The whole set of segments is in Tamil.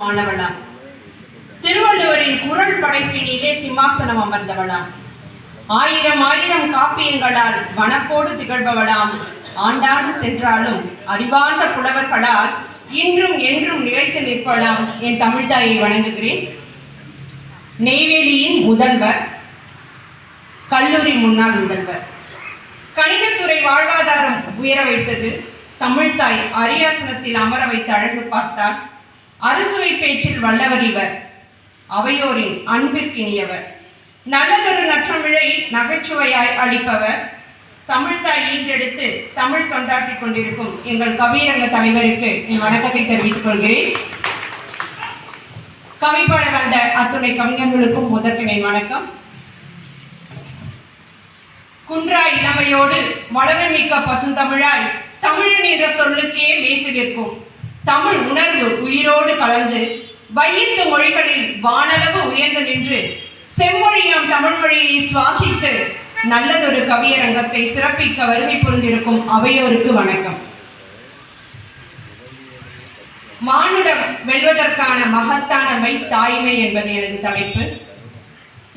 மாணவளாம். திருவள்ளுவரின் குரல் படைப்பினிலே சிம்மாசனம் அமர்ந்தவளாம். ஆயிரம் ஆயிரம் காப்பியங்களால் வனப்போடு திகழ்பவளாம். ஆண்டாண்டு சென்றாலும் அறிவார்ந்த புலவர்களால் இன்றும் என்றும் நிலைத்து நிற்பலாம் என் தமிழ்தாயை வணங்குகிறேன். நெய்வேலியின் முதல்வர் கல்லூரி முன்னாள் முதல்வர். கணிதத்துறை வாழ்வாதாரம் உயர வைத்தது தமிழ்தாய் அரியாசனத்தில் அமர வைத்த அழகு பார்த்தால் அறுசுவை பேச்சில் வல்லவர் இவர். அவையோரின் அன்பிற்கினியவர் நல்லதொரு நற்றமிழை நகைச்சுவையாய் அளிப்பவர். தமிழ்தாய் ஈன்றெடுத்து தமிழ் தொண்டாற்றிக் கொண்டிருக்கும் எங்கள் கவியரங்க தலைவருக்கு என் வணக்கத்தை தெரிவித்துக் கொள்கிறேன். கவிப்பாட வந்த அத்துணை கவிஞர்களுக்கும் முதற்கிணை வணக்கம். குன்றா இளமையோடு வளவமிக்க பசுந்தமிழாய் தமிழன் என்ற சொல்லுக்கே மேசிலிருக்கும் தமிழ் உணர்வு உயிரோடு கலந்து வையத்து மொழிகளில் வானளவு உயர்ந்து நின்று செம்மொழியாம் தமிழ் மொழியை சுவாசித்து நல்லதொரு கவியரங்கத்தை சிறப்பிக்க வருகை புரிந்திருக்கும் அவையோருக்கு வணக்கம். மானுடம் வெல்வதற்கான மகத்தானமை தாய்மை என்பது எனது தலைப்பு.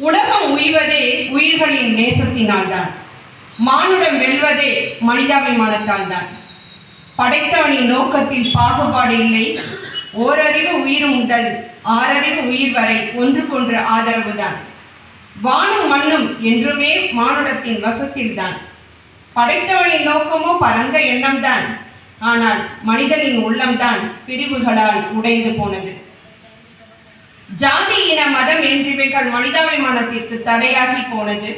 உலகம் உய்வதே உயிர்களின் நேசத்தினால்தான். மானுடம் வெல்வதே மனிதாபிமானத்தால் தான் படைத்தவனின் நோக்கத்தில் பாகுபாடு இல்லை. ஓரறிவு உயிர் முதல் ஆறறிவு உயிர் வரை ஒன்றுக்கொன்று ஆதரவுதான். வானும் மண்ணும் என்றுமே மானுடத்தின் வசத்தில்தான். படைத்தவனின் நோக்கமோ பரந்த எண்ணம்தான். ஆனால் மனிதனின் உள்ளம்தான் பிரிவுகளால் உடைந்து போனது. ஜாதி இன மதம் என்றிவைகள் மனிதாபிமானத்திற்கு தடையாகி போனது.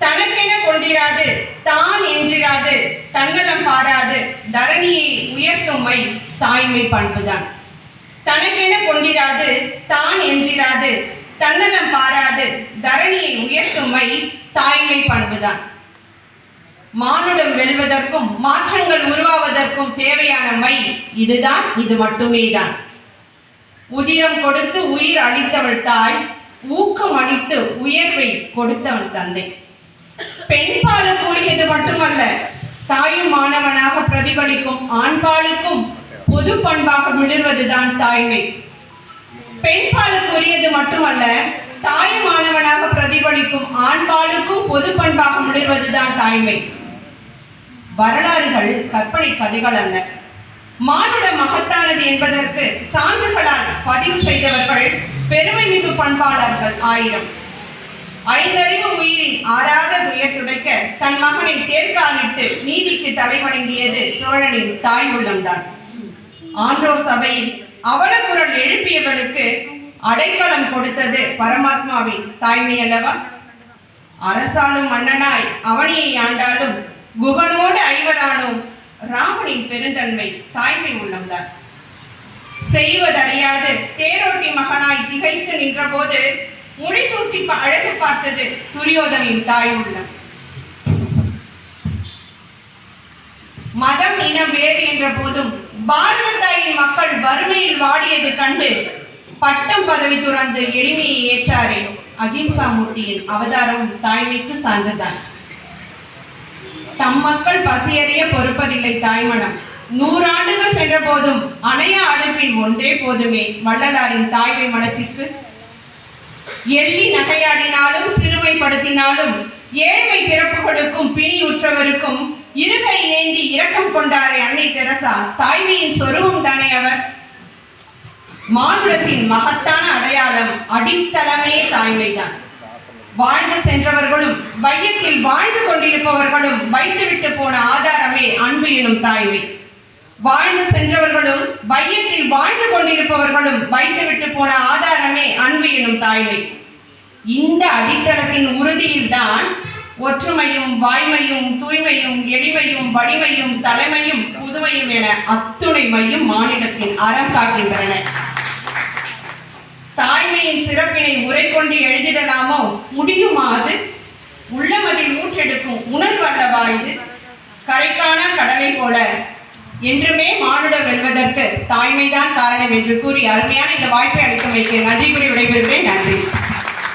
தனக்கென கொண்டிராது தான் என்றிராது தன்னலம் பாராது தரணியை உயர்த்தும்மை தாய்மை பண்புதான். தனக்கென கொண்டிராது தான் என்றிராது தன்னலம் பாராது தரணியை உயர்த்தும்மை தாய்மை பண்புதான். மானுடம் வெல்வதற்கும் மாற்றங்கள் உருவாவதற்கும் தேவையான மை இதுதான் இது மட்டுமே தான் உதிரம் கொடுத்து உயிர் அளித்தவள் தாய் ஊக்கம் அளித்து உயர்வை கொடுத்தவன் தந்தை. பெண்பால் கூறியது மட்டுமல்ல தாயும் மாணவனாக பிரதிபலிக்கும் ஆண்பாலுக்கும் பொது பண்பாக மிளர்வதுதான் தாய்மை. பெண்பால் கூறியது மட்டுமல்ல தாய் மாணவனாக பிரதிபலிக்கும் ஆண்பாலுக்கும் பொது பண்பாக மிளர்வதுதான் தாய்மை. வரலாறுகள் கற்பனை கதைகள் அல்ல. மானுட மகத்தானது என்பதற்கு சான்றுகளால் பதிவு செய்தவர்கள் பெருமை மிகு பண்பாளர்கள் ஆயிரம். ஐந்தறிவு உயிரின் ஆறாத தன் தேர்காலிட்டு நீதிக்கு தலைவணங்கியது சோழனின் தாய் உள்ளம்தான் ஆன்றோ சபையில் அவல குரல் எழுப்பியவளுக்கு அடைக்கலம் கொடுத்தது பரமாத்மாவின் தாய்மை அல்லவா அரசாலும் மன்னனாய் அவனியை ஆண்டாலும் குகனோடு ஐவரானும் ராமனின் பெருந்தன்மை தாய்மை உள்ளம்தான். செய்வதறியாது தேரோட்டி மகனாய் திகைத்து நின்றபோது முடிசூட்டி அழகு பார்த்தது துரியோதனின் தாய் உள்ளம் மதம் இனம் வேறு என்ற போதும் பாரத தாயின் மக்கள் வறுமையில் வாடியது கண்டு பட்டம் பதவி துறந்து எளிமையை ஏற்றாரே. அகிம்சா மூர்த்தியின் அவதாரம் தாய்மைக்கு சான்றுதான். தம் மக்கள் பசியறிய பொறுப்பதில்லை தாய்மணம் நூறாண்டுகள் சென்ற போதும் அணைய அடுப்பின் ஒன்றே போதுமே வள்ளலாரின் தாய்மை மனத்திற்கு. எள்ளி நகையாடினாலும் சிறுமைப்படுத்தினாலும் ஏழ்மை பிறப்பு கொடுக்கும் பிணி உற்றவருக்கும் இருகை இரக்கம் கொண்டாரே அன்னை தெரசா. தாய்மையின் சொருபம் தானே அவர்? மானுடத்தின் மகத்தான அடையாளம் அடித்தளமே தாய்மைதான். வாழ்ந்து சென்றவர்களும் வையத்தில் வாழ்ந்து கொண்டிருப்பவர்களும் வைத்துவிட்டு போன ஆதாரமே அன்பு எனும் தாய்மை. வாழ்ந்து சென்றவர்களும் வையத்தில் வாழ்ந்து கொண்டிருப்பவர்களும் வைத்துவிட்டு போன ஆதாரமே அன்பு எனும் தாய்மை. இந்த அடித்தளத்தின் உறுதியில்தான் ஒற்றுமையும் வாய்மையும் தூய்மையும் எளிமையும் வலிமையும் தலைமையும் புதுமையும் என அத்துணைமையும் மாநிலத்தின் அறம் காட்டுகின்றன. தாய்மையின் சிறப்பினை உரை கொண்டு எழுதிடலாமோ? முடியுமா அது? உள்ளமதில் ஊற்றெடுக்கும் உணர்வல்லவா இது? கரைக்கான கடலை போல. என்றுமே மானுட வெல்வதற்கு தாய்மைதான் காரணம் என்று கூறி அருமையான இந்த வாய்ப்பை அளித்தமைக்கு நன்றி கூறி விடைபெறுகிறேன். நன்றி.